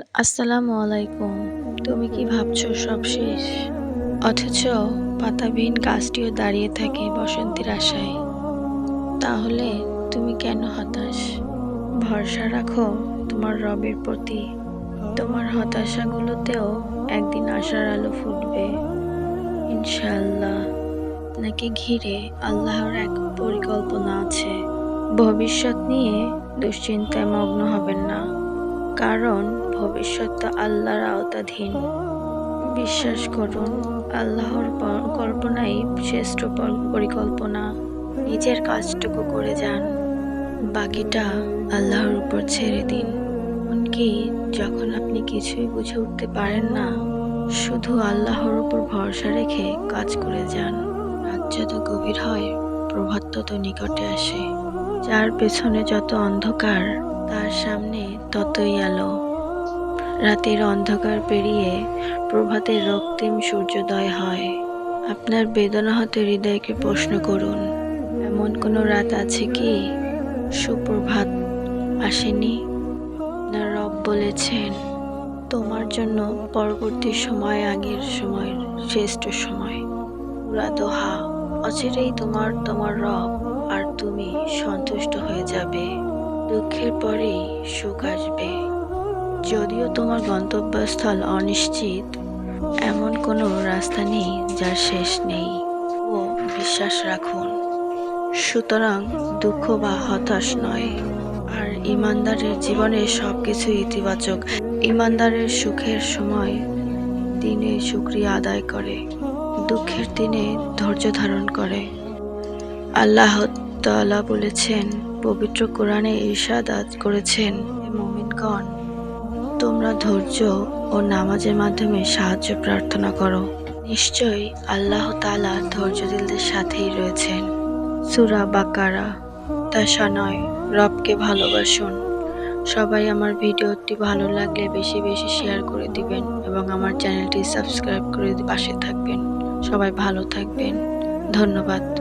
আসসালামু আলাইকুম। তুমি কি ভাবছ সব শেষ? অথচ পাতাবিহীন গাছটিও দাঁড়িয়ে থাকে বসন্তের আশায়। তাহলে তুমি কেন হতাশ? ভরসা রাখো তোমার রবের প্রতি। তোমার হতাশাগুলোতেও একদিন আশার আলো ফুটবে। ইনশাআল্লাহ। নাকি ঘিরে আল্লাহর এক পরিকল্পনা আছে। ভবিষ্যৎ নিয়ে দুশ্চিন্তায় মগ্ন হবেন না। কারণ ভবিষ্যৎ তো আল্লাহর আওতাধীন। বিশ্বাস করুন, আল্লাহর কল্পনাই শ্রেষ্ঠ পরিকল্পনা। নিজের কাজটুকু করে যান। বাকিটা আল্লাহর উপর ছেড়ে দিন। এমনকি যখন আপনি কিছুই বুঝে উঠতে পারেন না, শুধু আল্লাহর উপর ভরসা রেখে কাজ করে যান। রাত যত গভীর হয়, প্রভাত তত নিকটে আসে। যার পেছনে যত অন্ধকার তার সামনে ততই আলো। রাতের অন্ধকার পেরিয়ে প্রভাতের রক্তিম সূর্যোদয় হয়। আপনার বেদনা হতে হৃদয়কে প্রশ্ন করুন, এমন কোনো রাত আছে কি? সুপ্রভাত, আসেনি। না, রব বলেছেন, তোমার জন্য পরবর্তী সময় আগের সময়ের শ্রেষ্ঠ সময়। পুরা দোহা অচিরেই তোমার তোমার রব আর তুমি সন্তুষ্ট হয়ে যাবে। দুঃখের পরেই সুখ আসবে। যদিও তোমার গন্তব্যস্থল অনিশ্চিত, এমন কোনো রাস্তা নেই যার শেষ নেই। ও, বিশ্বাস রাখুন। সুতরাং দুঃখ বা হতাশ নয়। আর ইমানদারের জীবনে সব কিছু ইতিবাচক। ইমানদারের সুখের সময় দিনে শুক্রিয়া আদায় করে, দুঃখের দিনে ধৈর্য ধারণ করে। আল্লাহ তাআলা বলেছেন পবিত্র কোরআনে ইরশাদাত করেছেন "হে মুমিনগণ। তোমরা ধৈর্য ও নামাজের মাধ্যমে সাহায্য প্রার্থনা করো। নিশ্চয়ই আল্লাহ তাআলা ধৈর্যশীলদের সাথেই রয়েছেন। সুরা বাকারা তাশা নয়, রবকে ভালোবাসুন। সবাই আমার ভিডিওটি ভালো লাগলে বেশি বেশি শেয়ার করে দিবেন এবং আমার চ্যানেলটি সাবস্ক্রাইব করে পাশে থাকবেন। সবাই ভালো থাকবেন। ধন্যবাদ।